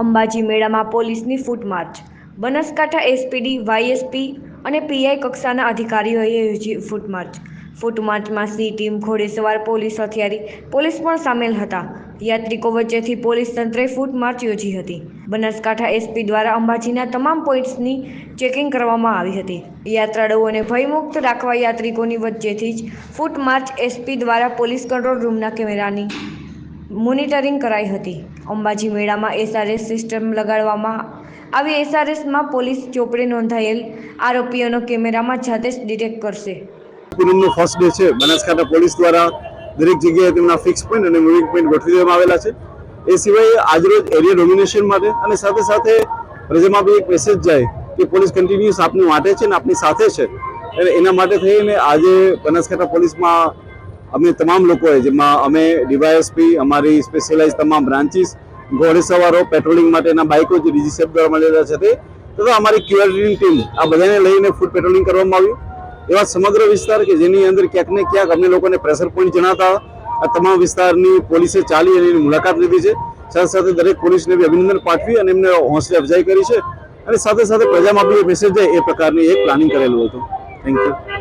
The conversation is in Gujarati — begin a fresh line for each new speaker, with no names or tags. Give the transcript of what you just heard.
અંબાજી મેળામાં પોલીસની ફૂટમાર્ચ. બનાસકાંઠા એસપીડી, વાયએસપી અને પીઆઈ કક્ષાના અધિકારીઓએ યોજી ફૂટમાર્ચ. ફૂટમાર્ચમાં ફૂટ માર્ચમાં સી ટીમ ઘોડેસવાર પોલીસ હથિયારી, પોલીસ પણ સામેલ હતા. યાત્રિકો વચ્ચેથી પોલીસ તંત્રે ફૂટ માર્ચ યોજી હતી. બનાસકાંઠા એસપી દ્વારા અંબાજીના તમામ પોઈન્ટ્સની ચેકિંગ કરવામાં આવી હતી. યાત્રાળુઓને ભયમુક્ત રાખવા યાત્રિકોની વચ્ચેથી જ ફૂટ માર્ચ એસપી દ્વારા પોલીસ કંટ્રોલ રૂમના કેમેરાની મોનિટરિંગ કરાઈ હતી. અંબાજી મેળામાં એસઆરએસ સિસ્ટમ લગાડવામાં આવી. એસઆરએસમાં પોલીસ ચોપડે નોંધાયેલ આરોપીઓનો કેમેરામાં જાતે જ ડિટેક્ટ કરશે.
પૂનમનો ફર્સ્ટ ડે છે. બનાસકાંઠા પોલીસ દ્વારા દરેક જગ્યાએ તેમના ફિક્સ પોઈન્ટ અને મૂવિંગ પોઈન્ટ ગોઠવી દેવામાં આવેલા છે. એ સિવાય આજરોજ એરિયા ડોમિનેશન માટે અને સાથે સાથે પ્રજામાં બી એક મેસેજ જાય કે પોલીસ કન્ટિન્યુઅસ આપની માટે છે ને આપની સાથે છે. એટલે એના માટે થઈને આજે બનાસકાંઠા પોલીસમાં અમે તમામ લોકોએ, જેમાં અમે ડીવાયએસપી, અમારી સ્પેશિયલાઇઝ તમામ બ્રાન્ચીસ ઘોડેસવારો પેટ્રોલિંગ માટેના બાઇકો જે ડીજીસેફ દ્વારા મળેલા છે તે, તથા અમારી ક્યુઆરની ટીમ, આ બધાને લઈને ફૂડ પેટ્રોલિંગ કરવામાં આવ્યું. એવા સમગ્ર વિસ્તાર કે જેની અંદર ક્યાંક ને ક્યાંક અમને લોકોને પ્રેશર પોઈન્ટ જણાતા, આ તમામ વિસ્તારની પોલીસે ચાલી અને એની મુલાકાત લીધી છે. સાથે સાથે દરેક પોલીસને બી અભિનંદન પાઠવી અને એમને હોંસલે અફજાઈ કરી છે. અને સાથે સાથે પ્રજામાં બી મેસેજ જાય એ પ્રકારની એક પ્લાનિંગ કરેલું હતું. Thank you